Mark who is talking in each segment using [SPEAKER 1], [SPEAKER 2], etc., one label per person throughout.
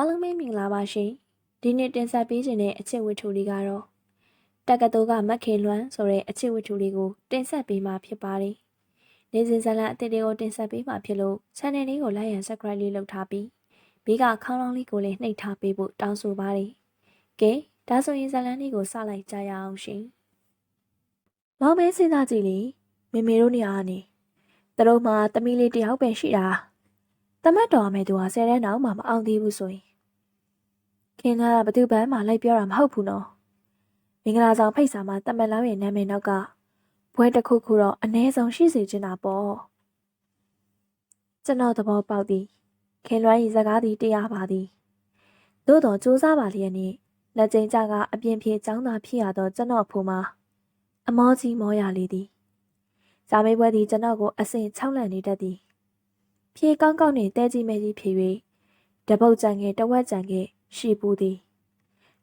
[SPEAKER 1] အားလုံးပဲမင်္ဂလာပါရှင်ဒီနေ့တင်ဆက်ပေးခြင်းတဲ့အချစ်ဝတ္ထုလေးကတော့တက္ကသိုလ်ကမက်ခေလွမ်းဆိုတဲ့အချစ်ဝတ္ထုလေးကိုတင်ဆက်ပေးမှာဖြစ်ပါတယ်နေစဉ်ဇာတ်လမ်းအသစ်တွေကိုတင်ဆက်ပေးမှာဖြစ်လို့ channel လေးကို like and subscribe လေးလုပ်ထားပြီးဘေးကခေါင်းလောင်းလေးကိုလည်းနှိပ်ထားပေးဖို့တောင်းဆိုပါတယ်ကဲဒါဆိုရင်ဇာတ်လမ်းလေးကိုစလိုက်ကြရအောင်ရှင်မောင်မဲစဉ်းစားကြည့်လေမေမေတို့နေရာကနေသူတို့မှတမီးလေးတယောက်ပဲရှိတာတမတ်တော်အမေသူဟာဆယ်တန်းတောင်မှမအောင်သေးဘူးဆိုရင် ခင်ဗျားကဘသူ့ဘန်းမှာလိုက်ပြောတာမဟုတ်ဘူးနော်မင်္ဂလာဆောင်ဖိတ်စာမှာတမန်လောင်းရဲ့နာမည်နောက်ကဘွဲတစ်ခုခုတော့အ ਨੇ ဆုံးရှိစေချင်တာပေါ့ကျွန်တော်သဘောပေါက်သည်ခင်လွမ်းဤစကားသည်တရားပါသည်သို့တော်စူးစမ်းပါလျက်နှင့်လက်ကျိန်ကြကအပြင်းပြေចောင်းသာဖြစ်ရသောကျွန်တော်ဖိုမှာအမောကြီးမောရလေသည်ဇာမေးပွဲသည်ကျွန်တော်ကိုအစဉ်ချောင်းလန့်နေတတ်သည်ဖြေကောင်းကောင်းနှင့်တဲကြီးမဲကြီးဖြေ၍တပုတ်ကြံငယ်တဝက်ကြံငယ် ရှိပူသည်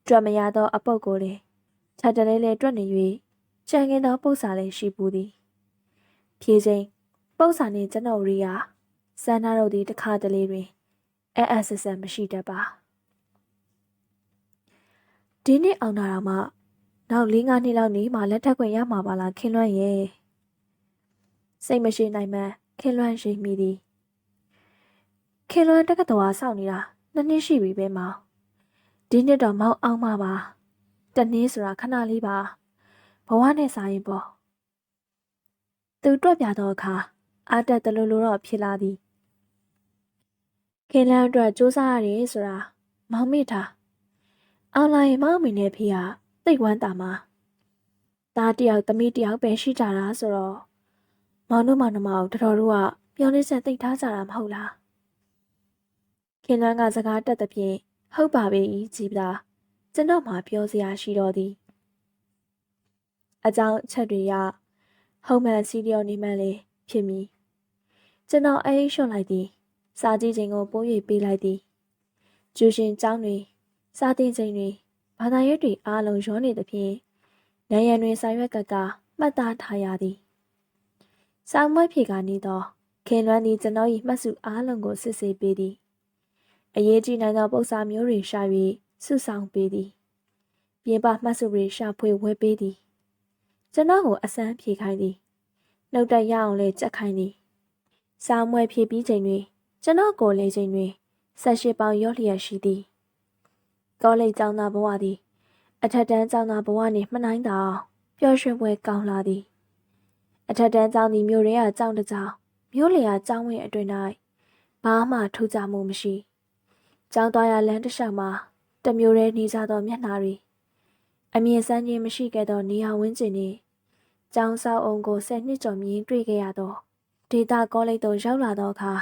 [SPEAKER 1] ကြွမရသော အပုပ်ကိုလည်းခြာတလဲလဲတွက်နေ၍ချန်ငင်သောပု္ပ္ပာလည်းရှိပူသည်ဖြေချင်းပု္ပ္ပာနှင့်ကျွန်တော်ရီယာစန္နာတို့သည်တခါတလေတွင်အဲအဆဆန်မရှိတတ်ပါဒီနေ့အောင်တာတော့မှနောက်၄-၅နှစ်လောက်နေမှလက်ထပ်ခွင့်ရမှာပါလားခင်လွန်းရဲ့စိတ်မရှိနိုင်မှခင်လွန်းရှိမိသည်ခင်လွန်းတက္ကသိုလ်အားစောင့်နေတာနှစ်နှစ်ရှိပြီပဲမောင် ဒီနှစ်တော့မောင်အောင်မှာပါတနည်းဆိုတာခဏလေးပါဘဝနဲ့စာရင်ပေါ့သူတွက်ပြသောအခါအာတက်တလူလူတော့ဖြစ်လာသည်ခင်လန်းအတွက်စူးစမ်းရတယ်ဆိုတာမောင်မိထားအောင်လာရင်မောင်မိနဲ့ဖေကသိတ်ဝမ်းတာမှာသားတယောက်သမီးတယောက်ပဲရှိကြတာဆိုတော့မောင်တို့မောင်နှမတို့တော်တို့ကပြောနေချက်သိတ်ထားကြတာမဟုတ်လားခင်လန်းကစကားတက်တဲ့ဖြင့် ဟုတ်ပါပြီကြည်ပလားကျွန်တော်မှပြောစရာရှိတော့သည်အကြောင်းအချက်တွေကဟုံးမှန်စီလျော်နေမှလည်းဖြစ်မည်ကျွန်တော်အေးလျှော့လိုက်သည်စာကြည့်ချိန်ကိုပိုး၍ပေးလိုက်သည်ကျူရှင်ကျောင်းတွင်စာသင်ချိန်တွင်ဘာသာရပ်တွေအားလုံးရောနေသဖြင့်နိုင်ရန်တွင်စာရွက်ကကမှတ်သားထားရသည်စာမွဲဖြေကနေသောခင်လွမ်းသည်ကျွန်တော်၏မှတ်စုအားလုံးကိုစစ်ဆေးပေးသည် အရေးကြီးနိုင်သောပုံစံမျိုးတွေရှာ၍စုဆောင်ပေးသည်ပြင်ပမှတ်စုတွေရှာဖွေဝဲပေးသည်ကျွန်တော်ကိုအစမ်းဖြေခိုင်းသည်နှုတ်တက်ရအောင်လဲကြက်ခိုင်းသည်စာမွဲဖြေပြီးချိန်တွင်ကျွန်တော်ကိုလေချိန်တွင်ဆက်ရှိပေါင်ရော့လျက်ရှိသည်ကောလိပ်ကျောင်းသားဘဝသည်အထက်တန်းကျောင်းသားဘဝနှင့်မှနိုင်တာပျော်ရွှင်ပွဲကောင်းလာသည်အထက်တန်းကျောင်းသည်မြို့ရဲကကျောင်းတစ်ကျောင်းမြို့လျာကျောင်းဝင်းအတွင်၌ဘာမှထူးခြားမှုမရှိ ကျောင်းသွားရလမ်းတစ်လျှောက်မှာတမျိုးရဲနေကြသောမျက်နှာတွေအမြင်ဆန်းခြင်းမရှိခဲ့သောနေရာဝန်းကျင်နှင့်ကျောင်းဆောက်အုံကိုဆယ်နှစ်ကျော်မြင်တွေ့ခဲ့ရသောဒေတာကောလိပ်သို့ရောက်လာသောအခါ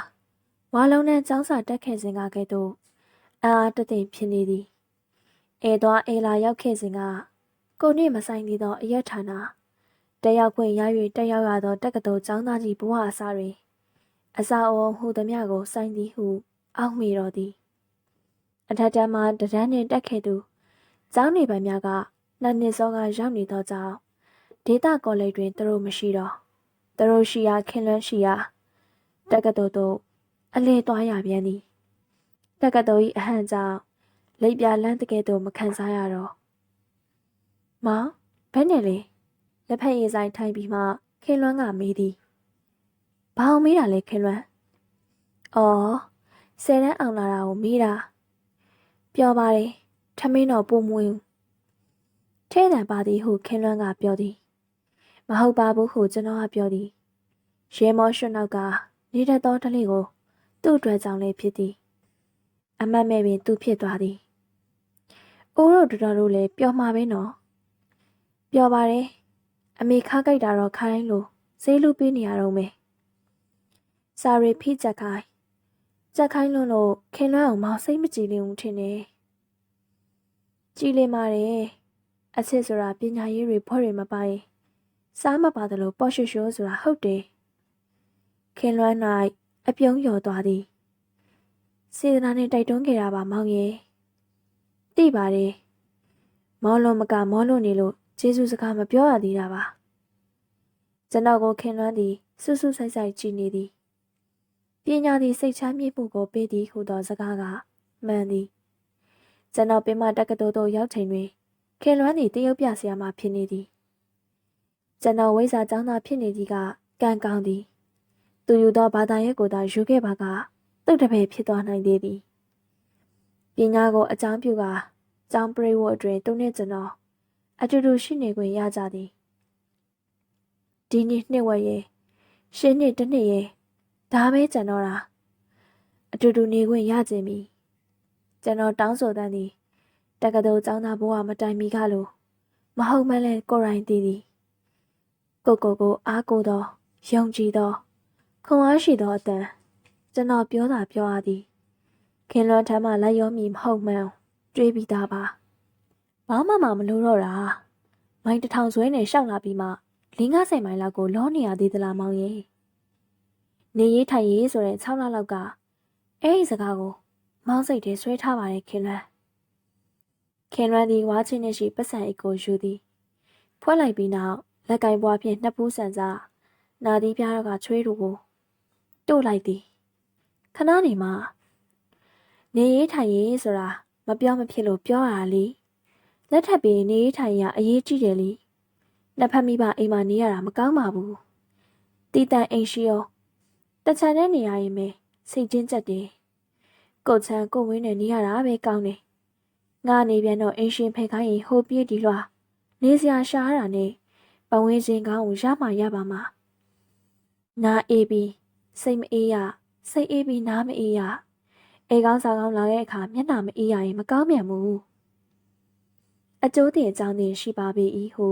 [SPEAKER 1] ဝါလုံးနဲ့ကျောင်းစာတက်ခဲ့စဉ်ကကဲ့သို့အာအားတသိမ့်ဖြစ်နေသည်အဲသွားအဲလာရောက်ခဲ့စဉ်ကကိုနှင့်မဆိုင်သေးသောအရက်ဌာနတက်ရောက်ခွင့်ရ၍တက်ရောက်ရသောတက္ကသိုလ်ကျောင်းသားကြီးဘဝအစားတွင်အစာအုံဟုသည်များကိုစိုင်းသည်ဟုအောက်မေတော်သည် အထက်တန်းမှာတဒန်းနှင့်တက်ခဲ့သူကျောင်းနေပိုင်များကနှစ်နှစ်စောကရောက်နေသောကြောင့်ဒေတာကောလိပ်တွင်သူတို့မရှိတော့သူတို့ရှိရာခင်လွန်းရှိရာတက္ကသိုလ်သို့အလဲသွားရပြန်သည်တက္ကသိုလ်၏အဟန့်ကြောင့်လိပ်ပြလန်းတကယ်တော့မခံစားရတော့မောင်ဘယ်နဲ့လဲလက်ဖက်ရည်ဆိုင်ထိုင်ပြီးမှခင်လွန်းကမေးသည်ဘာအောင်မေးတာလဲခင်လွန်းအော်ဆယ်တန်းအောင်လာတာကိုမေးတာ ပြောပါတယ်ထမင်းတော့ပုံမွေးထဲတံပါသည်ဟုခင်လွန်းကပြောသည် မဟုတ်ပါဘူးဟုကျွန်တော်ကပြောသည်ရဲမောရွှွနောက်ကနေတတ်သောတလေးကိုသူ့အတွက်ကြောင့်လည်းဖြစ်သည် အမတ်မဲ့ပင်သူဖြစ်သွားသည်အိုးတို့တော်တို့လည်းပျော်မှာပဲနော်ပျော်ပါတယ်အမေခါကြိုက်တာတော့ခိုင်းလို့ဈေးလူပေးနေရတော့မယ်စာရီဖိချက်ခိုင်း ချက်ခိုင်းလွန်းလို့ခင်လွန်းအောင်မောင်စိတ်မကြည်လင်ဘူးထင်တယ်ကြည်လင်ပါတယ်အချစ်ဆိုတာပညာရေးတွေဖွဲ့တွေမပါရင်စားမပါတယ်လို့ပေါ့ရွှွှွဆိုတာဟုတ်တယ်ခင်လွန်း၌အပြုံးလျော်သွားသည်စေတနာနဲ့တိုက်တွန်းခဲ့တာပါမောင်ရဲ့သိပါတယ်မောလုံးမကမောလို့နေလို့ကျေးဇူးစကားမပြောရသေးတာပါကျွန်တော်ကိုခင်လွန်းသည်စွတ်စွတ်ဆိုင်ဆိုင်ကြည်နေသည် ပညာသည်စိတ်ချမ်းမြေ့မှုကိုပေးသည်ဟုသောစကားကမှန်သည်ကျွန်တော်ပင်မတက္ကသိုလ်သို့ရောက်ချိန်တွင်ခင်လွမ်းသည်တရုတ်ပြဆရာမဖြစ်နေသည်ကျွန်တော်ဝိဇ္ဇာကျောင်းသားဖြစ်နေသည်ကကံကောင်းသည်သူယူသောဘာသာရပ်ကိုသာယူခဲ့ပါကတုတ်တပည့်ဖြစ်သွားနိုင်သေးသည်ပညာကိုအကြောင်းပြုကာကျောင်းပရိဝတ်အတွင်သူနှင့်ကျွန်တော်အတူတူရှိနေခွင့်ရကြသည်ဒီနေ့နှစ်ဝက်ရဲ့ရှင်းနှစ်တစ်နှစ်ရဲ့ ဒါပဲကျွန်တော်တာအတူတူနေခွင့်ရခြင်းမီကျွန်တော်တောင်းဆိုတဲ့သည်တက္ကသိုလ်ကျောင်းသားဘဝမတိုင်မီကလိုမဟုတ်မှလည်းကိုယ်တိုင်သိသည်ကိုကိုကိုအားကိုသောယုံကြည်သောခွန်အားရှိသောအတန်ကျွန်တော်ပြောတာပြောရသည်ခင်လွန်ထမ်းမှလိုက်ရောမည်မဟုတ်မှန်းတွေးပြီးသားပါဘာမှမမလို့တော့တာမိုင်းတစ်ထောင်ဆွဲနဲ့ရှောက်လာပြီးမှ50မိုင်လောက်ကိုလောနေရသေးသလားမောင်ရဲ့ နေရေးထိုင်ရေးဆိုတဲ့6လလောက်ကအဲ့ဒီစကားကို မောင်းစိတ်ထဲဆွဲထားပါတယ်ခင်လွန်းခင်လွန်းဒီဝါချင်းနဲ့ရှိပတ်စံအိတ်ကိုယူသည်ဖွဲ့လိုက်ပြီးနောက်လက်ကင်ပွားဖြင့်နှစ်ဖူးဆန်စားနာသီးပြားတော့ကချွေးတို့ကိုတို့လိုက်သည်ခဏနေမှနေရေးထိုင်ရေးဆိုတာမပြောမဖြစ်လို့ပြောရတာလေလက်ထပ်ပြီးနေရေးထိုင်ရအရေးကြီးတယ်လေနှစ်ဖက်မိဘအိမ်မှာနေရတာမကောင်းပါဘူးတီတန်အိမ်ရှိရော တချန်တဲ့နေရာရင်ပဲစိတ်ချင်းချက်တယ်ကိုချန်ကိုဝင်းနဲ့နေရတာပဲကောင်းတယ်ငါနေပြန်တော့အိမ်ရှင်ဖိတ်ခိုင်းရင်ဟိုပြေးဒီလွှာနေစရာရှားတာနဲ့ပဝင်းချင်းကောင်းကိုရမှရပါမှာနာအေးပြီးစိတ်မအေးရစိတ်အေးပြီးနားမအေးရအေကောင်းစားကောင်းလာတဲ့အခါမျက်နှာမအေးရရင်မကောင်းမြန်ဘူးအကျိုးတင်အကြောင်းတင်ရှိပါပေ၏ဟု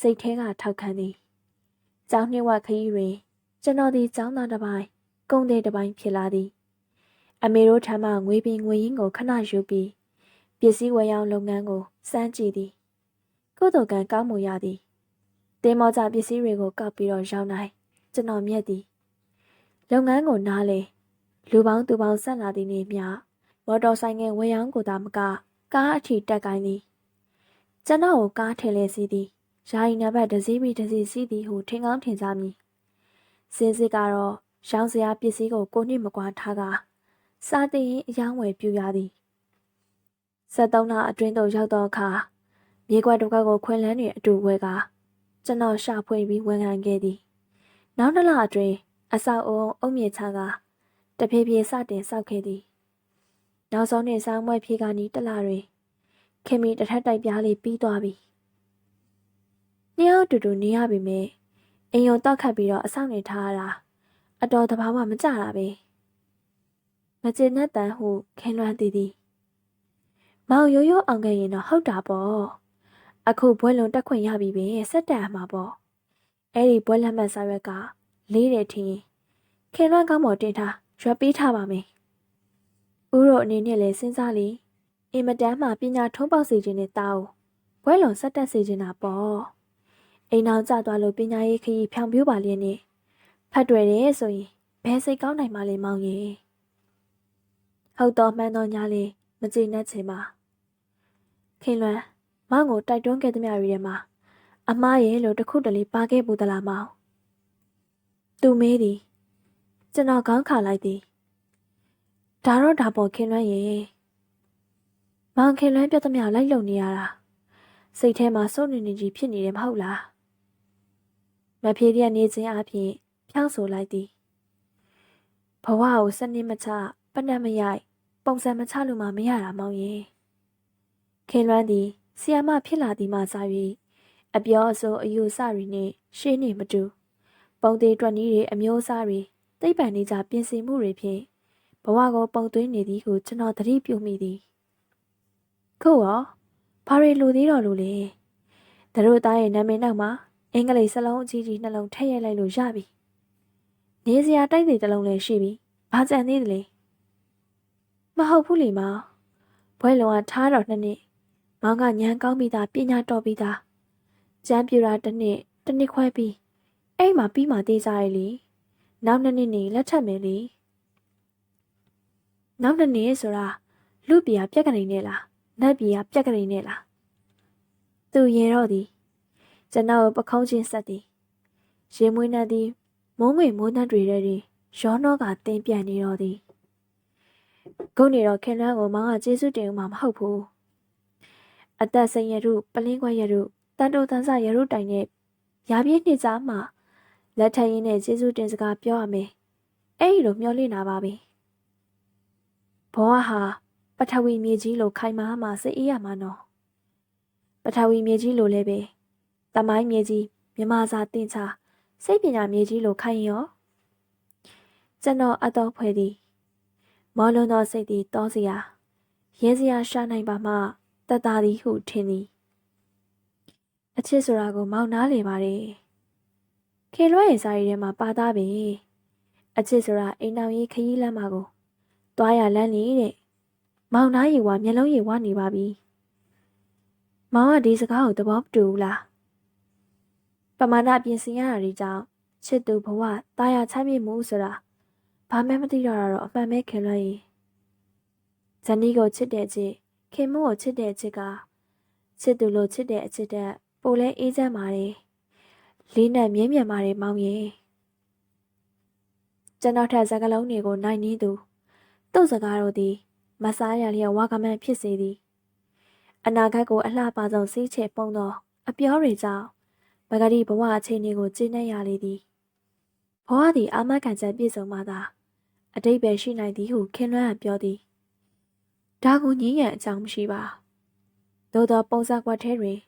[SPEAKER 1] စိတ်ထဲကထောက်ခံသည်။ကျောင်းနှစ်ဝခရီးတွင် ကျွန်တော်သည်ကျောင်းသားတစ်ပိုင်းကုန်းတဲ့တစ်ပိုင်းဖြစ်လာသည်။အမေတို့ထံမှငွေပင်ငွေရင်းကိုခဏယူပြီးပစ္စည်းဝယ်ရောင်းလုပ်ငန်းကိုစမ်းကြည့်သည်။ကုသိုလ်ကံကောင်းမှုရသည်။တင်မောကြပစ္စည်းတွေကိုကောက်ပြီးတော့ရောင်းနိုင်ကျွန်တော်မြက်သည်။လုပ်ငန်းကိုနားလေလူပေါင်းသူပေါင်းဆက်လာသည်နှင့်မျှမော်တော်ဆိုင်ငယ်ဝယ်ရောင်းကိုသာမကကားအထိတက်ကိုင်းသည်။ကျွန်တော်ကိုကားထည့်လဲစီးသည်။ယာယီနံပါတ်တစ်စီးပြီးတစ်စီးစီးသည်ဟုထင်ကောင်းထင်ကြမည် စင်စစ်ကတော့ရောင်းစရာပစ္စည်းကိုကိုနှစ်မကွာထားကစားသိရင်အယောင်းဝယ်ပြူရသည်73လအတွင်းသို့ရောက်သောအခါမြေကွက်တစ်ကွက်ကိုခွင်လန်းတွင်အတူဝဲကကျွန်တော်ရှာဖွေပြီးဝန်ခံခဲ့သည်နောက်တစ်လအတွင်းအဆောက်အုံအုံမြေချကတဖြည်းဖြည်းစတင်ဆောက်ခဲ့သည်နောက်ဆုံးနှင့်ဆောင်းမွဲဖြေကနီးတလတွင်ခင်မီတထက်တိုက်ပြားလေးပြီးသွားပြီနှစ်ယောက်တူတူနေရပြီမေ အိမ်ုံတောက်ခတ်ပြီးတော့အဆောင်နေထားရတာအတော်တဘာဝမကြတာပဲမကျေနပ်တန်ဟုခင်လွမ်းတည်သည်မောင်ရိုးရိုးအောင်ခဲ့ရင်တော့ဟုတ်တာပေါ့အခုဘွဲလုံးတက်ခွင့်ရပြီပဲစက်တက်မှာပေါ့အဲ့ဒီဘွဲလက်မှတ်စာရွက်ကလေးတယ်ထင်ခင်လွမ်းကောင်းပေါ်တင်ထားရွက်ပေးထားပါမယ်ဦးတို့အနေနဲ့လည်းစဉ်းစားလေအင်မတန်မှပညာထုံးပေါက်စေခြင်းနဲ့တောင်းဘွဲလုံးစက်တက်စေခြင်းတာပေါ့ အိမ်အောင်ကျသွားလို့ပညာရေးခရီးဖြောင်ပြိုးပါလျက်နဲ့ဖတ်တွေ့တယ်ဆိုရင်ဘယ်စိတ်ကောင်းနိုင်မှလဲမောင်ရင်ဟုတ်တော့မှန်တော့ညာလေးမကြည်နဲ့ချင်ပါခင်လွန်းမောင်ကိုတိုက်တွန်းခဲ့သမျှတွေထဲမှာအမားရဲ့လို့တခုတလေပါခဲ့ဘူးသလားမောင်သူမေးသည်ကျွန်တော်ခေါင်းခါလိုက်သည်ဒါတော့ဒါပေါ်ခင်လွန်းရဲ့မောင်ခင်လွန်းပြတ်သမျှလိုက်လုံနေရတာစိတ်ထဲမှာစိုးနေနေကြီးဖြစ်နေတယ်မဟုတ်လား မဖြေပြနေခြင်းအပြင်ဖြောင်းဆိုလိုက်သည်ဘဝကိုစနစ်မချပနတ်မရိုက်ပုံစံမချလို့မှမရတာမောင်ရင်ခင်လွန်းသည်ဆီယာမဖြစ်လာသည်မှစ၍အပြောအဆိုအယူဆတွေနှင့်ရှင်းနေမတူပုံသေးတွက်နည်းတွေအမျိုးအစားတွေသိပ္ပံနေကြပြင်ဆင်မှုတွေဖြင့်ဘဝကိုပုံသွင်းနေသည်ကိုကျွန်တော်သတိပြုမိသည်ခုရောဘာတွေလိုသေးတော်လို့လဲတို့သားရဲ့နာမည်နောက်မှာ အင်္ဂလိပ်စလုံးအကြီးကြီးနှလုံးထည့်ရိုက်လိုက်လို့ရပြီ။နေစရာတိုက်တွေတစ်လုံးလည်းရှိပြီ။ဘာကြံသေးသလဲ။မဟုတ်ဘူးလေမောင်။ဘွဲလုံးကထားတော့နှစ်နှစ်။မောင်ကညံကောင်းပြီးသားပညာတော်ပြီးသား။ကျမ်းပြူတာတစ်နှစ်တစ်နှစ်ခွဲပြီးအဲ့မှာပြီးမှသေးကြရလေ။နောက်နှစ်နှစ်နေလက်ထပ်မယ်လေ။နောက်နှစ်နှစ်ဆိုတာလူပြာပြက်ကနေနဲ့လား။နတ်ပြာပြက်ကနေနဲ့လား။သူရင်တော့သည် ကျွန်တော်ပခုံးချင်းဆက်သည်ရေမွေးနှံသည်မိုးငွေမိုးနှံတွေထဲတွင်ရောနောကတင်းပြန့်နေတော့သည်ခုနေတော့ခင်လွန်းကိုမောင်ကကျေးဇူးတင်ဦးမှာမဟုတ်ဘူးအသက်စိန်ရရုပလင်းခွက်ရရုတန်တိုတန်ဆရရုတိုင်နဲ့ရာပြည့်နှစ်စားမှလက်ထက်ရင်းနဲ့ကျေးဇူးတင်စကားပြောရမယ်အဲ့ဒီလိုမျှော်လင့်လာပါပြီဘောကဟာပထဝီမြေကြီးလိုခိုင်မာမှစိတ်အေးရမှာနော်ပထဝီမြေကြီးလိုလည်းပဲ တမိုင်းမြေကြီးမြမစာတင်ချစိတ်ပညာမြေကြီးလိုခိုင်ရောကျွန်တော်အတော်ဖွဲ့သည်မောလွန်သောစိတ်သည်တောစရာရဲစရာရှာနိုင်ပါမှတတ်တာသည်ဟုထင်သည်အချစ်ဆိုတာကိုမောင်နားလေပါတယ်ခေလွဲရဲ့စာရီထဲမှာပါသားပြီအချစ်ဆိုတာအိမ်တော်ကြီးခရီးလမ်းမှာကိုတွားရလမ်းလေးတဲ့မောင်နားရီဝမျက်လုံးရီဝနေပါပြီမောင်ကဒီစကားကိုသဘောမတူဘူးလား ပမာဏပြင်ဆင်ရတာတွေကြောင့်ချစ်သူဘဝတာယာချမ်းမြေ့မှုဆိုတာဘာမှမသိတော့တာတော့အမှန်ပဲခင်လွှဲရင်ဇနီးကိုချစ်တဲ့ချစ်ခင်မို့ကိုချစ်တဲ့ချစ်ကချစ်သူလို့ချစ်တဲ့အချစ်တဲ့ပိုလဲအေးချမ်းပါတယ်လေးနဲ့မြင်းမြတ်ပါတယ်မောင်ရင်ကျွန်တော်ထက်စကလုံးတွေကိုနိုင်နေသူသူ့စကားတို့သည်မစားရလျက်ဝါကမန်ဖြစ်စေသည် အနာဂတ်ကိုအလှပဆုံးစီးချေပုံသော အပြောတွေကြောင့် မဂရီဘဝအခြေအနေကိုကျင်းနေရလေသည်ဘဝသည်အာမခံချက်ပြည့်စုံမှသာအတိတ်ပဲရှိနိုင်သည်ဟုခင်လွန်းကပြောသည်ဒါကိုညင်းရန်အကြောင်းမရှိပါသို့သောပုံစံကွက်ထဲတွင်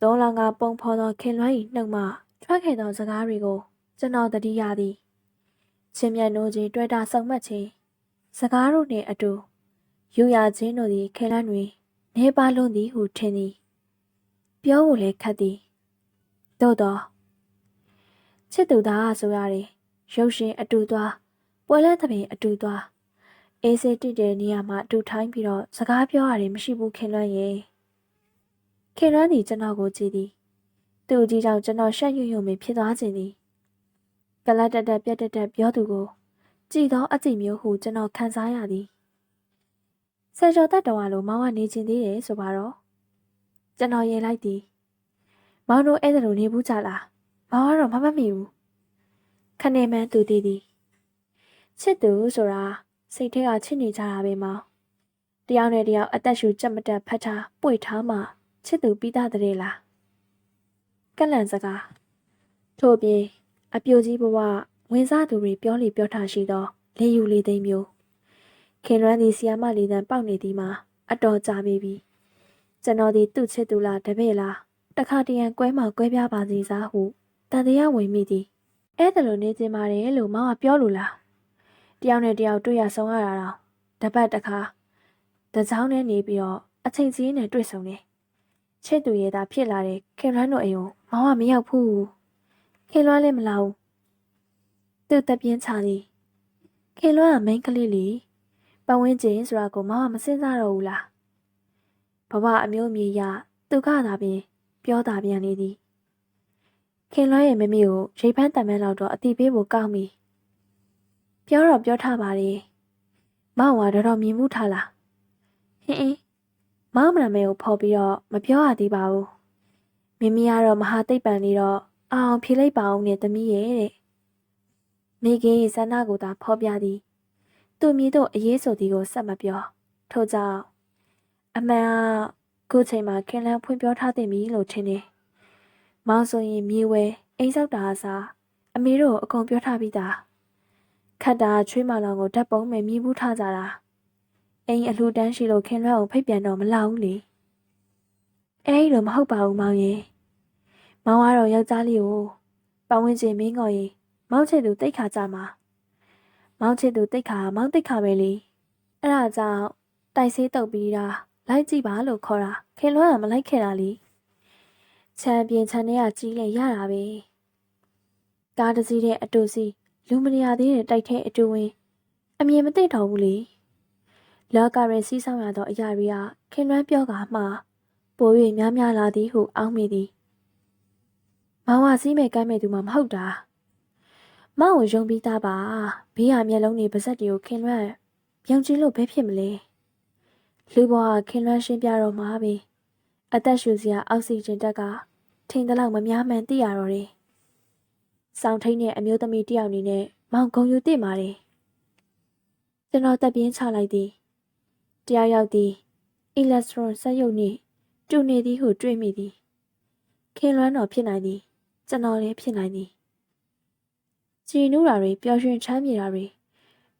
[SPEAKER 1] သုံးလောင်ကပုံဖော်သောခင်လွန်း၏နှုတ်မှထွက်ခဲ့သောစကားတွေကိုကျွန်တော်တတိယသည်ချင်းမြတ်နိုးခြင်းတွေ့တာဆုံမှတ်ခြင်းစကားတို့နှင့်အတူယူရခြင်းတို့သည်ခင်လွန်းတွင်နေပါလွန်သည်ဟုထင်သည်ပြောဖို့လည်းခက်သည် သို့တော့ချစ်သူသားဆိုရတယ်ရုပ်ရှင်အတူသွားပွဲလဲသပင်အတူသွားအေးစေးတိတဲ့နေရာမှာအတူထိုင်းပြီးတော့စကားပြောရတယ်မရှိဘူးခင်လွန်းရဲ့ခင်လွန်းဒီကျွန်တော်ကိုကြည့်သည်သူ့ကြီးကြောင့်ကျွန်တော်ရှက်ရွံ့ရွံ့မဖြစ်သွားခြင်းသည်ကလတ်တက်တက်ပြက်တက်တက်ပြောသူကိုကြည်သောအကြည့်မျိုးဟုကျွန်တော်ခံစားရသည်ဆယ်ကျော်တက်တော်အလိုမောင်ကနေခြင်းသေးတယ်ဆိုပါတော့ကျွန်တော်ရင်လိုက်သည် မောင်တို့အဲ့ဒါလိုနေဘူးကြလားမောင်ကတော့မမမိဘူးခနေမှန်းသူတည်သည်ချစ်သူဆိုတာစိတ်ထဲကချစ်နေကြတာပဲမောင်တယောက်နဲ့တယောက်အသက်ရှူကြက်မတက်ဖတ်ထားပွေထားမှချစ်သူပြီးသားတဲ့လားကလန်စကားထို့ပြင်အပြိုကြီးဘဝဝင်စားသူတွေပြောလေပြောထားရှိသောလေယူလေသိမ်းမျိုးခင်လွမ်းသည်ဆီယာမလေးတန်ပေါက်နေသည်မှာအတော်ကြာပြီပြီကျွန်တော်ဒီသူ့ချစ်သူလားတပည့်လား တခါတရံကွဲမှကွဲပြားပါစီစားဟုတန်တရားဝင်မိသည်အဲ့ဒါလိုနေခြင်းပါတယ်လို့မောင်ကပြောလို့လားတယောက်နဲ့တယောက်တွေ့ရဆုံးရတာတော့တပတ်တစ်ခါတစောင်းနဲ့နေပြီးတော့အချိန်ကြီးနဲ့တွေ့ဆုံတယ်ချစ်သူရဲ့သားဖြစ်လာတဲ့ခင်လွမ်းတို့အိမ်ကိုမောင်ကမရောက်ဘူးခင်လွမ်းလည်းမလာဘူးသူ့တပြင်းချသည်ခင်လွမ်းကမိန်းကလေးလီပတ်ဝန်းကျင်ဆိုတာကိုမောင်ကမစင်စားတော့ဘူးလားဘဝအမျိုးမြေရသူကသာပင် ပြောတာပြန်နေသည်ခင်လွမ်းရဲ့မမေကိုရိတ်ဖန်းတန်မန်းလောက်တော့အတိပေးဖို့ကောင်းပြီပြောတော့ပြောထားပါလေမောင်ကတော်တော်မြင်မှုထားလားဟင်းအင်းမောင်မနာမေကိုဖော်ပြီးတော့မပြောရသေးပါဘူးမမီကတော့မဟာသိပ္ပံနေတော့အောင်ဖြေလိုက်ပါအောင်နဲ့သမီးရဲ့တဲ့မိခင်ရဲ့ဆန္ဒကိုသာဖော်ပြသည်သူ့မိတို့အရေးဆိုသည်ကိုဆက်မပြောထို့ကြောင့်အမှန်က ခုချိန်မှာခင်လန်းဖွင့်ပြောထားသည်မီလို့ထင်တယ်မောင်ဆိုရင်မြေဝဲအိမ်ဆောက်တာအစားအမေတို့အကုန်ပြောထားပြီးသားခတ်တာချွေးမလောင်ကိုဓာတ်ပုံမဲ့မြည်ဘူးထားကြတာအိမ်အလှတန်းရှိလို့ခင်လွှဲကိုဖိတ်ပြန်တော့မလောက်ဘူးလေအဲ့လိုမဟုတ်ပါဘူးမောင်ရင်မောင်ကတော့ယောက်ျားလေးကိုပတ်ဝန်းကျင်မင်းကော်ရင်မောင်ချစ်သူတိတ်ခါကြမှာမောင်ချစ်သူတိတ်ခါမောင်တိတ်ခါပဲလေအဲ့ဒါကြောင့်တိုက်ဆေးတုပ်ပြီးတာ လိုက်ကြည့်ပါလို့ခေါ်တာခင်လွှဲကမလိုက်ခဲ့တာလေချန်ပီယံချန်ထဲကကြီးလေရတာပဲကားတစ်စီးတဲ့အတူစီလူမနေရသေးတဲ့တိုက်ထဲအတူဝင်အမြင်မသိတော့ဘူးလေလောကရဲစီးဆောင်ရသောအရာတွေကခင်လွမ်းပြောကမှပို၍များများလာသည်ဟုအောက်မိသည်မောင်ဝစီးမဲ့ကမ်းမဲ့သူမှမဟုတ်တာမောင်ကိုယုံပြီးသားပါဘေးဟာမျက်လုံးတွေပါဇက်တွေကိုခင်လွမ်းပြုံးကြည့်လို့ဘယ်ဖြစ်မလဲ လူဘွားခင်လွမ်းရှင်းပြတော့မှာပဲအသက်ရှူစရာအောက်ဆီဂျင်တက်ကထင်သလောက်မများမှန်သိရတော့တယ်။စောင်းထိန်တဲ့အမျိုးသမီးတယောက်အနေနဲ့မောင်ဂုံယူတည်ပါတယ်ကျွန်တော်တက်ပြင်းချလိုက်သည်တယောက်ယောက်သည်အီလက်ထရွန်ဆက်ရုပ်နှင့်တူနေသည်ဟုတွေးမိသည်ခင်လွမ်းတော်ဖြစ်နိုင်သည်ကျွန်တော်လည်းဖြစ်နိုင်သည်ကြည်နူးတာတွေပျော်ရွှင်ချမ်းမြေတာတွေ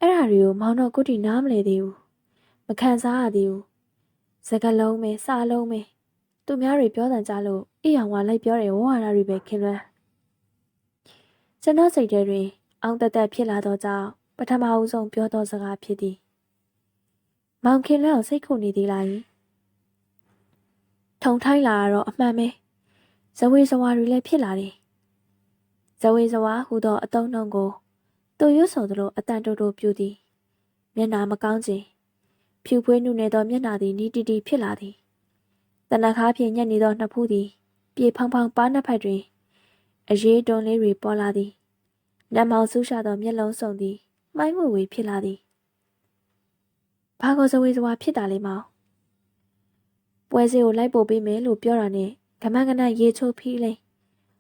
[SPEAKER 1] အဲ့ဓာတွေကိုမောင်တော့ကိုတီနားမလဲသေးဘူး မခံစားရသေးဘူးစကလုံးပဲစာလုံးပဲသူများတွေပြောတန်ကြလို့အိယောင်ကလိုက်ပြောတယ်ဝဝရာတွေပဲခင်လွမ်းကျွန်တော်စိတ်ထဲတွင် အောင်တက်တက်ဖြစ်လာတော့ကြောင့်ပထမအဦးဆုံးပြောသောစကားဖြစ်သည်မောင်ခင်လွမ်းကိုစိတ်ခုန်နေသေးလားယင်ထုံထိုင်းလာတော့အမှန်ပဲဇဝေဇဝါတွေလည်းဖြစ်လာတယ်ဇဝေဇဝါဟူသောအတုံးနှုံကိုသူရွတ်ဆိုသလိုအတန်တိုးတိုးပြူသည်မျက်နာမကောင်းခြင်း ဖြူဖွေးနှုနေသောမျက်နာသည်နီးတီတီဖြစ်လာသည်တနခါဖြင့်ညက်နေသောနှစ်ဖူးသည် ပြေဖောင်းဖောင်းပါးနှစ်ဖက်တွင်အရေးတွန်းလေးတွေပေါ်လာသည်နတ်မောင်ဆူးရှာသောမျက်လုံးစုံသည်မိုင်းဝေဝေဖြစ်လာသည်ဘာကိုဇဝေဇဝါဖြစ်တာလဲမောင်ပွဲစီကိုလိုက်ပို့ပေးမယ်လို့ပြောတာနဲ့ကမန်းကနတ်ရေချိုးဖီးလိမ့်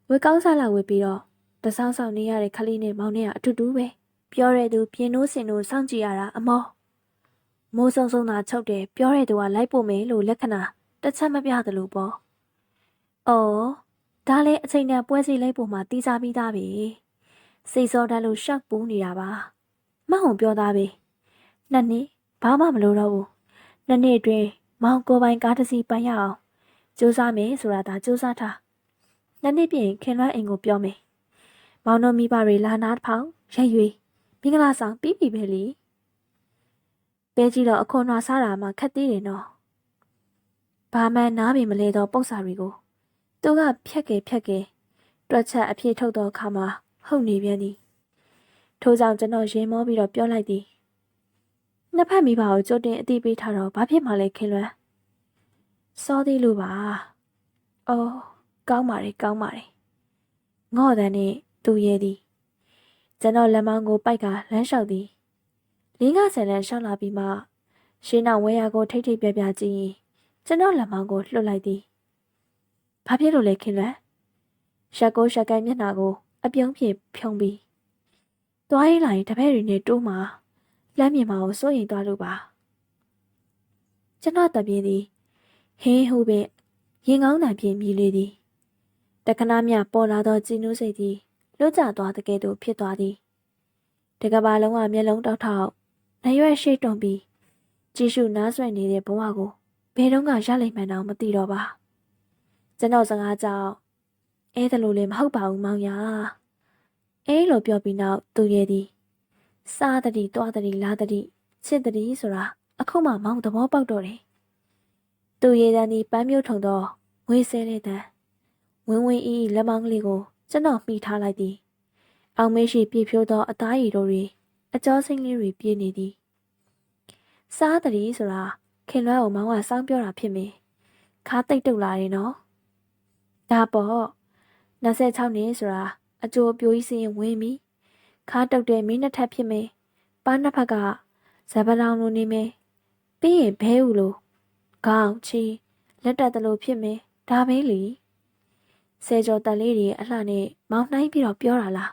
[SPEAKER 1] ဝေကောင်းစားလာဝေပြီးတော့တဆောင်းဆောင်နေရတဲ့ခလေးနဲ့မောင်နဲ့ကအတူတူပဲပြောတဲ့သူပြင်းနိုးစင်တို့စောင့်ကြည့်ရတာအမော မိုးဆုံဆုံသာချုပ်တယ်ပြောတဲ့သူကလိုက်ပို့မယ်လို့လက္ခဏာတစ်ချက်မပြသလိုပေါ့။အော်ဒါလည်းအချိန်နဲ့ပွဲစီလိုက်ပို့မှတီးစားပြီးသားပဲ။စိတ်စောတတ်လို့ရှောက်ပူးနေတာပါ။မဟုတ်ပြောသားပဲ။နှစ်နှစ်ဘာမှမလုပ်တော့ဘူး။နှစ်နှစ်အတွင်းမောင်ကိုပိုင်ကားတစ်စီးပိုင်ရအောင်စူးစမ်းမယ်ဆိုတာဒါစူးစမ်းထား။နှစ်နှစ်ပြင်ခင်လွှမ်းအိမ်ကိုပြောမယ်။မောင်တို့မိဘတွေလာနာဖောင်ရိုက်ရွေမင်္ဂလာဆောင်ပြီးပြီပဲလေ။ ပဲကြီးတော့အခွန်အစားတာမှခက်သေးတယ်နော်။ဘာမှနားမင်မလဲသောပုံစာတွေကိုသူကဖြက်ကေဖြက်ကေတွက်ချက်အဖြစ်ထုတ်သောအခါမှာဟုတ်နေပြန်သည်။ထို့ကြောင့်ကျွန်တော်ရင်မောပြီးတော့ပြောလိုက်သည်။နှစ်ဖက်မိဘကိုကြိုတင်အတိပေးထားတော့ဘာဖြစ်မှလဲခင်လွန်း။စောသေးလို့ပါ။အော်ကောင်းပါလေကောင်းပါလေ။ငေါ့တဲ့နဲ့သူရဲ့သည်ကျွန်တော်လက်မောင်းကိုပိုက်ကလမ်းလျှောက်သည် လင်းကဆယ်လမ်းလျှောက်လာပြီးမှရှင်းနောက်ဝဲရကိုထိတ်ထိတ်ပြပြကြည့်ရင်ကျွန်တော်လက်မောင်းကိုလှုပ်လိုက်သည်ဘာဖြစ်လို့လဲခင်လွန်းရက်ကိုရက်ကန်မျက်နှာကို အပြုံးဖြင့်ဖြုံးပြီးသွားရင်လာရင်တပည့်တွေနဲ့တိုးမှလမ်းမြင်မှာကိုစိုးရိမ်သွားလို့ပါကျွန်တော်တပြင်းသည်ဟင်းဟူပင်ရင်ကောင်းတံဖြင့်မြည်လေသည်တခဏမြပေါ်လာသောကြည်နူးစိတ်သည်လွတ်ကျသွားတဲ့ကဲ့သို့ဖြစ်သွားသည်တကဘာလုံးကမျက်လုံးတောက်ထောက် နှရွက်ရှိတွန်ပြီးကြည့်ရှုနားဆွင့်နေတဲ့ဘဝကိုဘယ်တော့မှရလိမ့်မှန်းတော့မသိတော့ပါကျွန်တော်စကားကြောင့်အဲဒါလိုလည်းမဟုတ်ပါဘူးမောင်ရအဲလိုပြောပြီးနောက်သူရဲ့သည်စားတတိတွားတတိလာတတိချစ်တတိဆိုတာအခုမှမောင်သဘောပေါက်တော့တယ်သူရဲ့တန်းဒီပန်းမျိုးထုံတော့ငွေဆဲတဲ့တန်းဝင်းဝင်းအီးလက်မောင်းကလေးကိုကျွန်တော်မှီထားလိုက်သည်အောင်မေးရှိပြဖြိုးသောအသားရည်တို့တွေ အကျော်စိမ့်လေးတွေပြေးနေသည်စားတတိဆိုတာခင်လွှဲကိုမောင်ကစောင်းပြောတာဖြစ်မေခါတိတ်တုတ်လာတယ်နော်ဒါပေါ့26နှစ်ဆိုတာအကျိုးပြိုးကြီးစရင်ဝင်ပြီခါတုတ်တဲ့မင်းနှစ်ထပ်ဖြစ်မေပါးနှစ်ဖက်ကဇပလောင်လိုနေမေပြီးရင်ဘဲဦးလိုခေါင်းချီလက်တက်တလို့ဖြစ်မေဒါပဲလीဆယ်ကျော်တက်လေးတွေအလှနဲ့မောင်းနှိုင်းပြီးတော့ပြောတာလား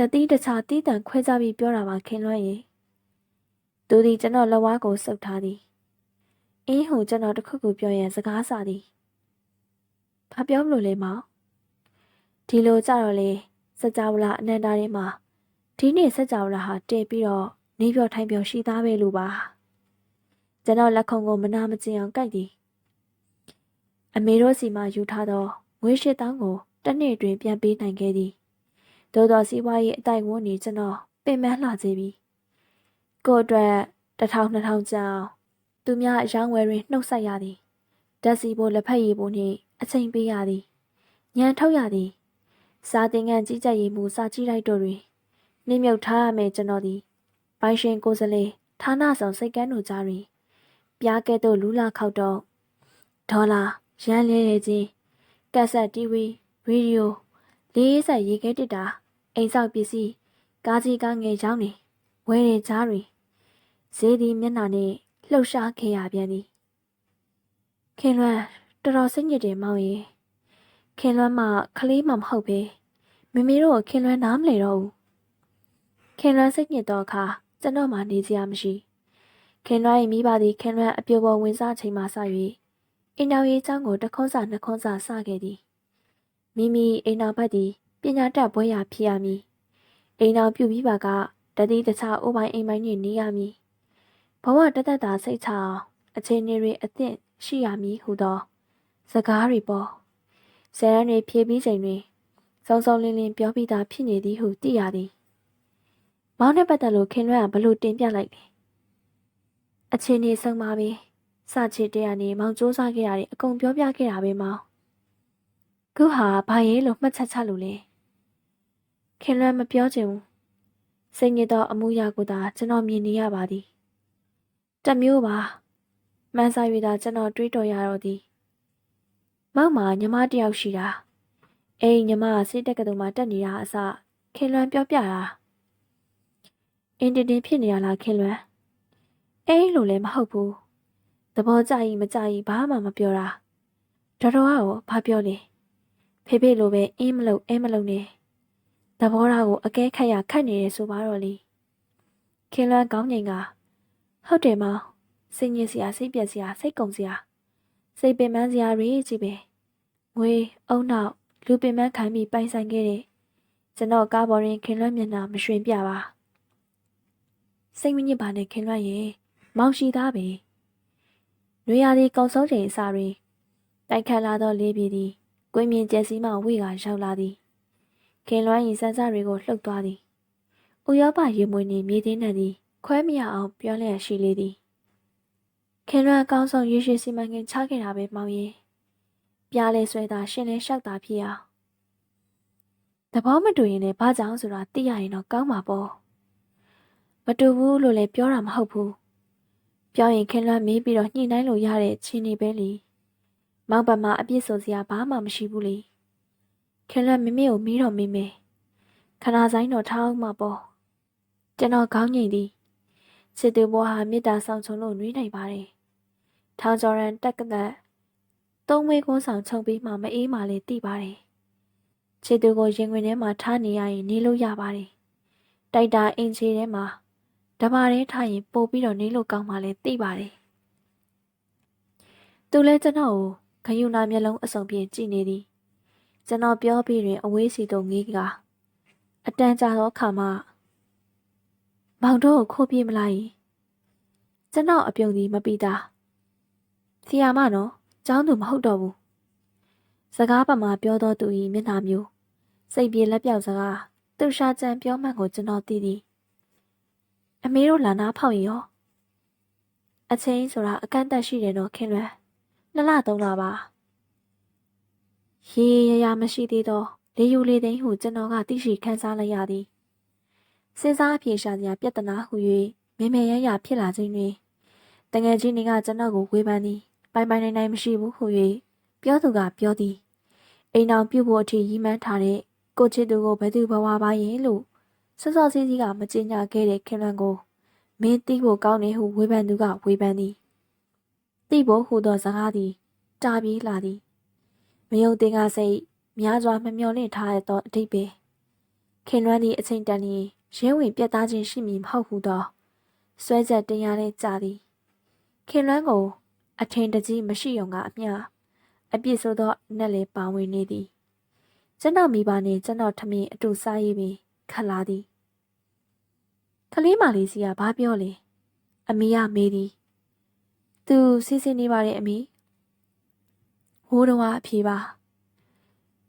[SPEAKER 1] တတိတခြားတီးတန်ခွဲကြပြီးပြောတာပါခင်လွှဲရင်သူသည်ကျွန်တော်လက်ဝါးကိုစုပ်ထားသည်အင်းဟိုကျွန်တော်တခုခုပြောရင်စကားစာသည်ဘာပြောမလို့လဲမောင်ဒီလိုကြတော့လေစကြဝဠာအနန္တာတွေမှာဒီနေ့စကြဝဠာဟာတည်ပြီးတော့နေပြောထိုင်ပြောရှိသားပဲလို့ပါကျွန်တော်လက်ခုံကိုမနာမကျင်အောင်ကြိုက်သည်အမေတို့စီမှယူထားသောငွေရှစ်တောင်းကိုတစ်နှစ်တွင်ပြန်ပေးနိုင်ခဲ့သည် သို့သောစီးပွားရေးအတိုက်ဝန်းနေကျွန်တော်ပင်ပန်းလှစေပြီကိုအတွက်တထောင်နှစ်ထောင်ကြောင်သူများအယောင်းဝယ်တွင်နှုတ်ဆက်ရသည်ဓာတ်စီဖို့လက်ဖက်ရည်ဖို့နှင့်အချိန်ပေးရသည်ညံထုတ်ရသည်စာသင်ခန်းကြီးကြပ်ရေးမှုစာကြည့်လိုက်တို့တွင်နှိမ့်မြုပ်ထားရမယ်ကျွန်တော်သည်ပိုင်ရှင်ကိုစလေဌာနဆောင်စိတ်ကန်းတို့ကြားတွင်ပြားကဲ့သို့လူလာခောက်တော့ဒေါ်လာရန်လဲရခြင်းကက်ဆက်တီဗီရေဒီယို လေးဆက်ရေခဲတစ်တာအိမ်ဆောက်ပစ္စည်းကားကြီးကားငယ်ချောင်းနေဝဲရကြားတွင်ဈေးသည်မျက်နှာနှင့်လှုပ်ရှားခဲ့ရပြန်သည်ခင်လွမ်းတော်တော်စိတ်ညစ်တယ်မောင်ရေခင်လွမ်းမှခလေးမှမဟုတ်ပဲမမေတို့ခင်လွမ်းနားမလဲတော့ဘူးခင်လွမ်းစိတ်ညစ်တော့အခါကျွန်တော်မှနေစရာမရှိခင်လွှဲ၏မိဘသည်ခင်လွှဲအပြိုပေါ်ဝင်စားချိန်မှစ၍အိမ်တော်ရေးချောင်းကိုတစ်ခွန်းစာနှစ်ခွန်းစာစခဲ့သည် မိမိအိမ်တော်ဘက်သည်ပညာတတ်ဘွဲရဖြစ်ရမည်အိမ်တော်ပြုပြီးပါကတတိတခြားအိုးပိုင်းအိမ်ပိုင်းနှင့်နေရမည်ဘဝတသက်တာစိတ်ချအောင်အချိန်တွေအသင့်ရှိရမည်ဟုသော စကားတွေပေါ်ဆယ်ရန်တွေဖြည့်ပြီးချိန်တွင်စုံစုံလင်းလင်းပြောပြီးသားဖြစ်နေသည်ဟုသိရသည်မောင်နဲ့ပတ်သက်လို့ခင်လွှဲကဘလို့တင်ပြလိုက်လဲအချင်းနေဆုံးပါပြီစချစ်တရားနေမောင်စူးစမ်းခဲ့တာတွေအကုန်ပြောပြခဲ့တာပဲမောင် ခုဟာဘာရေးလို့မှတ်ချက်ချလို့လဲခင်လွှဲမပြောချင်ဘူးစိတ်ညစ်သောအမှုရာကိုသာကျွန်တော်မြင်နေရပါသည်တမျိုးပါမှန်းစား၍သာကျွန်တော်တွေးတော်ရတော့သည်မောက်မှာညီမတယောက်ရှိတာအိမ်ညီမကစိတ်တက်ကတူမှာတက်နေတာအစခင်လွမ်းပြောပြတာအင်းတင်းတင်းဖြစ်နေရလားခင်လွမ်းအိမ်လိုလည်းမဟုတ်ဘူးသဘောကျရင်မကျရင်ဘာမှမပြောတာတော်တော်ကဘာပြောလဲ ဖေဖေလိုပဲအင်းမလို့အဲမလို့နဲ့သဘောထားကိုအကဲခတ်ရခတ်နေတယ်ဆိုပါတော့လေခင်လွမ်းကောင်းငင်ကဟုတ်တယ်မောင်စိတ်ညစ်စရာစိတ်ပြက်စရာစိတ်ကုန်စရာစိတ်ပင်ပန်းစရာတွေကြီးပဲငွေအုံနောက်လူပင်ပန်းခိုင်းပြီးပိုင်ဆိုင်ခဲ့တဲ့ကျွန်တော်ကားပေါ်ရင်ခင်လွှတ်မျက်နှာမရွှင်ပြပါစိတ်မညစ်ပါနဲ့ခင်လွှတ်ရဲ့မောင်ရှိသားပဲနွေရာသီကုံဆုံးချိန်အစာတွင်တိုက်ခတ်လာသောလေးပြည်သည် ကွင်းမြင်ကျက်စီမှဝေကရောက်လာသည်ခင်လွှမ်းရင်စန်းစားတွေကိုလှုပ်သွားသည်ဥရောပရေမွေနှင့်မြေတင်းနှံသည် ခွဲမရအောင်ပြောလျက်ရှိလေသည်ခင်လွှမ်းအကောင်းဆုံးရေရှည်စီမံကိန်းချခဲ့တာပဲမောင်ရင်ပြားလဲဆွဲတာရှင်လဲလျှောက်တာဖြစ်အောင်သဘောမတူရင်လည်းဘာကြောင့်ဆိုတာသိရရင်တော့ကောင်းမှာပေါ့မတူဘူးလို့လည်းပြောတာမဟုတ်ဘူးပြောရင်ခင်လွှမ်းမေးပြီးတော့ညှိနှိုင်းလို့ရတဲ့ချင်းနေပဲလေ မောင်ပမာအပြစ်ဆိုစရာဘာမှမရှိဘူးလေခင်လွှမ်းမိမိကိုမေးတော့မေးမယ်ခနာဆိုင်တော့ထားအောင်မှာပေါ့ကျွန်တော်ခေါင်းငိမ့်သည်စစ်တူဘွားဟာမေတ္တာဆောင်ချုံလို့နှွေးနိုင်ပါတယ်။ထောင်ကျော်ရန်တက်ကသက်သုံးဝေးကုန်းဆောင်ခြုံပြီးမှမအေးမှလည်းသိပါတယ်။ချစ်သူကိုရင်ခွင်ထဲမှာထားနေရရင်နေလို့ရပါတယ်။တိုက်တာအင်ချေထဲမှာဓမ္မရဲထားရင်ပို့ပြီးတော့နေလို့ကောင်းမှလည်းသိပါတယ်။သူလည်းကျွန်တော်ကို ခယူနာမျက်လုံးအစုံပြင်းကြည့်နေသည်။ကျွန်တော်ပြောပြီးရင်အဝေးစီသို့ငေးကအတန်ကြာသောအခါမှာမောင်တို့ကိုခိုးပြေးမလိုက်ကျွန်တော်အပြုံကြီးမပြီးသားဆီယာမနော်ကျောင်းသူမဟုတ်တော့ဘူးစကားပမာပြောတော့သူ၏မျက်နှာမျိုးစိတ်ပြေလက်ပြောက်စကားသူရှာကြံပြောမှန်ကိုကျွန်တော်သိသည်အမေတို့လာနာဖောက်ရင်ရောအချင်းဆိုတာအကန့်အသတ်ရှိတယ်နော်ခင်လွယ် နှစ်လသုံးလပါရေရရမရှိသေးတော့လေယူလေသိန်းဟုကျွန်တော်ကသိရှိခန်းစားလိုက်ရသည်စဉ်းစားအပြေရှာစရာပြဿနာဟု၍မေမေရရဖြစ်လာခြင်းတွင်တငယ်ချင်းတွေကကျွန်တော်ကိုဝေဖန်သည်ပိုင်ပိုင်နိုင်နိုင်မရှိဘူးဟု၍ပြောသူကပြောသည်အိမ်အောင်ပြုတ်ဖို့အထိရီးမှန်းထားတဲ့ကိုချစ်သူကိုဘယ်သူဘဝပါရင်လို့စောစောစီးစီးကမကြေညာခဲ့တဲ့ခင်လွန်ကိုမင်းသိဖို့ကောင်းတယ်ဟုဝေဖန်သူကဝေဖန်သည် သိဖို့ဟူသောစကားသည်တာပြေးလာသည်မယုံတင်ကစိတ်များစွာမမျှော်လင့်ထားသောအတိတ်ပဲခင်လွန်းသည့်အချိန်တန်၏ရဲဝင်ပြတ်သားခြင်းရှိမည်မဟုတ်ဟုသောဆွဲချက်တင်ရတဲ့ကြသည်ခင်လွန်းကို အထင်တကြီးမရှိုံကအမျှအပြစ်ဆိုသောနက်လည်းပါဝင်နေသည်ကျွန်တော်မိဘနှင့်ကျွန်တော်ထမင်းအတူစားရည်ပင်ခတ်လာသည်ကလေးမလေးစီကဘာပြောလဲအမေကမေးသည် သူစီးစင်းနေပါတဲ့အမေဟိုးတော့အဖြေပါ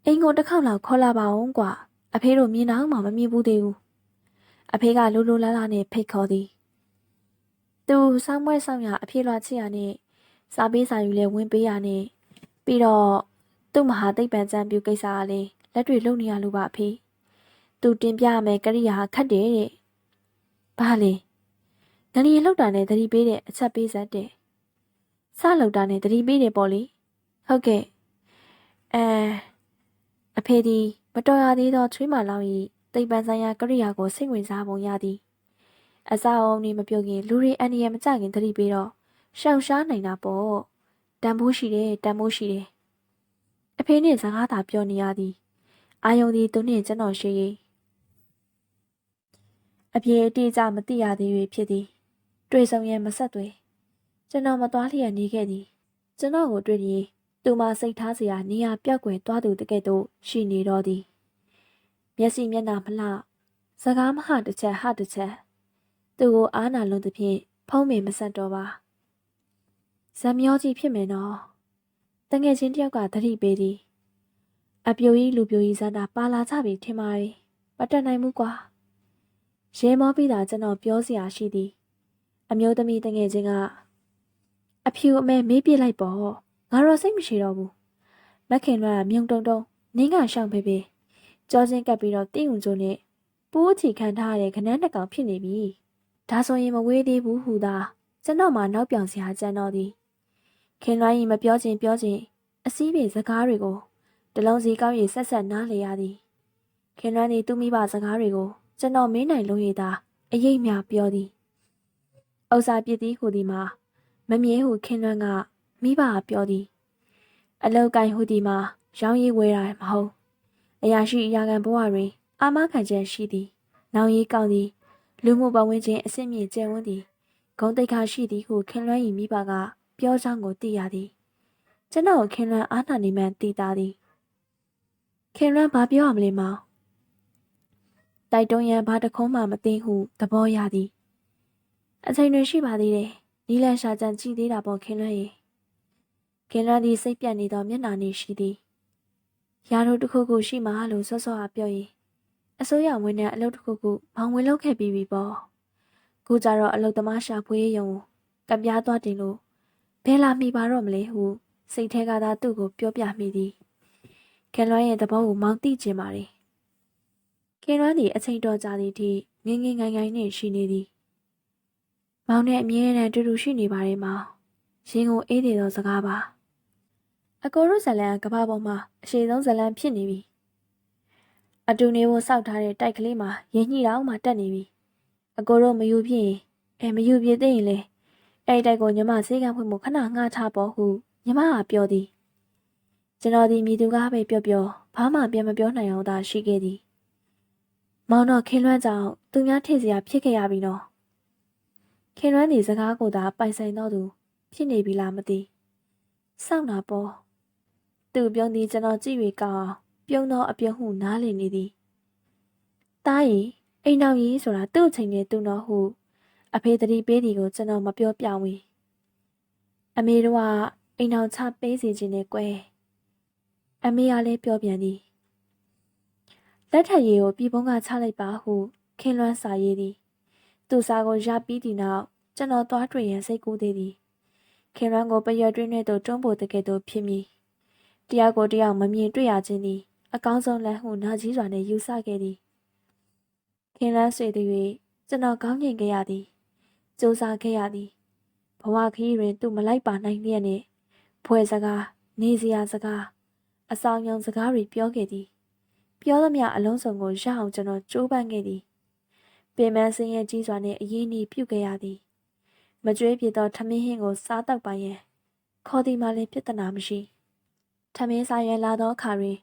[SPEAKER 1] အိမ်ကိုတစ်ခေါက်လောက်ခေါ်လာပါအောင်ကွာအဖေတို့မြင်တော့မှမမြင်ဘူးသေးဘူးအဖေကလိုလိုလားလားနဲ့ဖိတ်ခေါ်သည်သူစောင်းမွဲဆောင်ရအဖေလွှာချစ်ရနဲ့စာပေးစာယူလဲဝင်ပေးရနဲ့ပြီးတော့သူ့မဟာသိပ္ပံကျမ်းပြူကိစ္စကလည်းလက်တွေလုံနေရလို့ပါအဖေသူတင်ပြရမယ်ကရိယာခတ်တယ်တဲ့ဘာလဲငလျင်လောက်တာနဲ့သတိပေးတဲ့အချက်ပေးစက်တဲ့ စလောက်တာနဲ့သတိပေးတယ်ပေါ့လေဟုတ်ကဲ့အဲအဖေဒီမတော်ရသေးသောချွေးမလောင်၏သိပ္ပံဆိုင်ရာကရိယာကိုစိတ်ဝင်စားပုံရသည်အစာအုံနေမပြုတ်ခင်လူတွေအန္တရာယ်မကြခင်သတိပေးတော့ရှောင်ရှားနိုင်တာပေါ့တန်ဖိုးရှိတယ်တန်ဖိုးရှိတယ်အဖေနဲ့စကားသာပြောနေရသည်အာယုံသည်သူနှင့်ကျွန်တော်ရှိအပြေအတိအကျမသိရသေး၍ဖြစ်သည် တွေ့ဆုံရင်မဆက်သွေ ကျွန်တော်မသွားလျက်နေခဲ့သည်ကျွန်တော်ကိုတွေ့ပြီးသူမစိတ်ထားစရာနေရာပြောက်ွယ်သွားသူတကယ်တော့ရှိနေတော့သည်မျက်စိမျက်နှာမလှစကားမဟတစ်ချက်ဟတစ်ချက်သူကိုအားနာလွန်သဖြင့်ဖုံးမေမဆက်တော့ပါဇမျောကြီးဖြစ်မယ်နော်တငယ်ချင်းတယောက်ကသတိပေးသည်အပြိုကြီးလူပြိုကြီးစတာပါလာကြပြီထင်ပါရဲ့မတက်နိုင်ဘူးကွာရဲမောပြီးတာကျွန်တော်ပြောစရာရှိသည် အမျိုးသမီးတငယ်ချင်းက အဖြူအမဲမေးပြလိုက်ပေါ့ငါတော့စိတ်မရှိတော့ဘူးမခင်ကမြုံတုံတုံနင်းကရှောင်းဖေးဖေးကြောချင်းကပ်ပြီးတော့တင်းုံကျိုးနဲ့ပိုးချီခံထားရတဲ့ခနန်းတစ်ကောင်ဖြစ်နေပြီဒါဆိုရင်မဝေးသေးဘူးဟူသာကျွန်တော်မှနောက်ပြောင်စရာကြံတော့သည်ခင်လွိုင်းရင်မပြောချင်ပြောချင်အစည်းပြေစကားတွေကိုတလုံးစီကောင်းရီဆက်ဆက်နားလေရသည်ခင်လွိုင်းသည်သူ့မိဘစကားတွေကိုကျွန်တော်မင်းနိုင်လို့ရတာအရေးမြပြောသည်ဥစ္စာပြစ်သည်ဟူသည်မှာ မမြဲဟုခင်လွန်းကမိဘကပြောသည် အလောက်ကင်ဟူသည်မှာရောင်းရည်ဝဲတာမဟုတ်အရာရှိအရာခံဘဝတွင်အာမခံချက်ရှိသည်နောင်ရီကောင်းသည်လူမှုပတ်ဝန်းကျင်အဆင့်မြင့်ကျယ်ဝန်းသည်ဂုံတိတ်ခါရှိသည်ဟုခင်လွန်း၏မိဘကပြောကြောင်းကိုသိရသည်ကျွန်တော်ခင်လွန်းအားနာနေမှန်သိတာသည်ခင်လွန်းဘာပြောရမလဲမောင်တိုက်တွန်းရန်ဘာတခုံးမှမသိဟုသဘောရသည်အချိန်တွေရှိပါသေးတယ် နီလန်ရှာကြံကြည့်သေးတာပေါ့ခင်လွန်းရေခင်လွန်းသည်စိတ်ပြတ်နေသောမျက်နှာနေရှိသည်ရာတို့တစ်ခုခုရှိမှလို့စောစောကပြောရင်အစိုးရဝန်ထမ်းအလုပ်တစ်ခုခုမောင်ဝင်လုပ်ခဲ့ပြီးပြီပေါ့ခုကြတော့အလုပ်သမားရှာဖွေးရုံကပြားသွားတင်လို့ဘယ်လာမိပါတော့မလဲဟုစိတ်ထဲကသာသူ့ကိုပြောပြမိသည်ခင်လွန်းရဲ့သဘောကိုမောင်သိချင်ပါ रे ခင်လွန်းသည်အချိန်တော်ကြာသည့်အထိငငငငငနှင့်ရှိနေသည် မောင်နဲ့အမြဲတမ်းတူတူရှိနေပါတယ်မောင်ရင်ကိုအေးနေသောစကားပါအကိုတို့ဇလန်ကဘာပေါ်မှာအရှိဆုံးဇလန်ဖြစ်နေပြီအတူနေဖို့စောက်ထားတဲ့တိုက်ကလေးမှာရင်ညှိတောင်မှတက်နေပြီအကိုတို့မယူဖြစ်ရင်အဲမယူပြသေးရင်လေအဲ့တိုက်ကိုညီမစေးကံဖွင့်မှုခဏငှားထားပေါ့ဟုညီမကပြောသည်ကျွန်တော်ဒီမိသူကားပဲပြောပြောဘာမှပြန်မပြောနိုင်အောင်သာရှိခဲ့သည်မောင်တော့ခင်းလွှမ်းကြောင်သူများထိစရာဖြစ်ခဲ့ရပြီနော် ခင်လွန်းဒီစကားကိုသာပိုင်ဆိုင်တော့သူဖြစ်နေပြီလားမသိစောင့်တာပေါ့သူပြုံးသည်ကျွန်တော်ကြည့်၍ကောင်းအောင်ပြုံးသောအပြုံးဟုနားလည်နေသည်တားရီအိမ်တော်ကြီးဆိုတာသူ့အချိန်နဲ့သူ့တော်ဟုအဖေတတိပေးသည်ကိုကျွန်တော်မပြောပြဝင်အမေတို့ကအိမ်တော်ချပေးစီခြင်းနဲ့ကွယ်အမေကလည်းပြောပြန်သည်လက်ထက်ရည်ကိုပြည်ပုံးကချလိုက်ပါဟုခင်လွန်းစာရေးသည် သူ့စားကိုရပြီးဒီနောက်ကျွန်တော်သွားတွေ့ရန်စိတ်ကူးသေးသည်ခင်ရန်ကိုပရွက်တွင်းနဲ့တို့တွန်းပို့တကယ်တော့ဖြစ်မိတရားကိုတရားမမြင်တွေ့ရခြင်းသည်အကောင်းဆုံးလမ်းဟုနာကြီးစွာနှင့်ယူဆခဲ့သည်ခင်ရန်ဆွေသည်၍ကျွန်တော်ကောင်းကျင်ခဲ့ရသည်စူးစမ်းခဲ့ရသည်ဘဝခရီးတွင်သူမလိုက်ပါနိုင်လျက်နှင့်ဖွဲ့စကားနေစရာစကားအဆောင်ရောင်စကားတွေပြောခဲ့သည် ပြောသမျှအလုံးစုံကိုရအောင်ကျွန်တော်ကြိုးပမ်းခဲ့သည် ပင်မဆင်းရဲကြီးစွာနှင့်အရေးနီးပြုခဲ့ရသည်မကြွေးပြသောထမင်းဟင်းကိုစားတောက်ပါရန်ခေါ်သည်မှလည်းပြဿနာမရှိထမင်းစားရန်လာသောအခါတွင်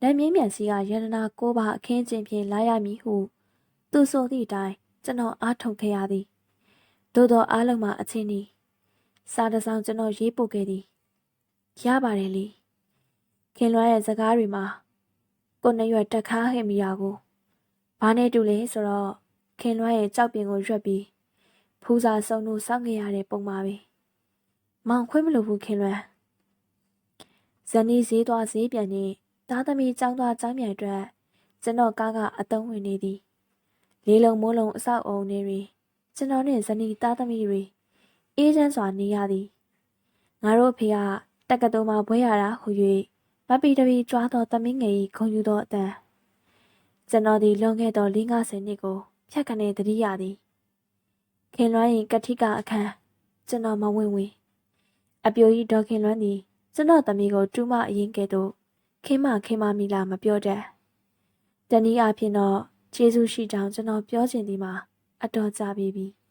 [SPEAKER 1] လက်မြင့်မြန်စီကရတနာကိုပါအခင်းချင်းဖြင့်လာရမည်ဟု သူဆိုသည့်အတိုင်းကျွန်တော်အားထုတ်ခဲ့ရသည်သို့သောအားလုံးမှာအချင်းဤစားတစောင်းကျွန်တော်ရေးပို့ခဲ့သည်ရပါတယ်လေခင်လွှဲရဲ့စကားတွေမှာကိုနှစ်ရွက်တက်ခါဟင်မိတာကိုဘာနဲ့တူလဲဆိုတော့ ခင်လွှဲရဲ့ကြောက်ပင်ကိုရွက်ပြီးဖူးစာစုံလို့စောင့်ခဲ့ရတဲ့ပုံပါပဲ။မောင်ခွင့်မလို့ဘူးခင်လွှဲ။ဇနီးဈေးသွားဈေးပြန်နေသားသမီးចောင်းသွားចောင်းပြန်အတွက်ကျွန်တော်ကားကအတုံးဝင်နေသည်။လေးလုံးမိုးလုံးအဆောက်အုံတွေတွင်ကျွန်တော်နဲ့ဇနီးသားသမီးတွေအေးချမ်းစွာနေရသည်။ငါတို့အဖေကတက္ကသိုလ်မှာဘွဲရတာဟူ၍မပီတပီကြွားသောသမီးငယ်၏ခုံယူသောအတန်ကျွန်တော်ဒီလွန်ခဲ့သော၄50နှစ်ကို ဖြတ်ခနဲ့တတိယသည်ခင်လွမ်းရင်ကတိကအခန်းကျွန်တော်မဝင်ဝင်အပြိုကြီးဒေါ်ခင်လွမ်းသည်ကျွန်တော်သမီးကိုတူးမအရင်ကဲ့သို့ခင်မခင်မမီလာမပြောတတ်တနည်းအားဖြင့်တော့ကျေးဇူးရှိကြောင်းကျွန်တော်ပြောချင်သည်မှာအတော်ကြပြီပြီ။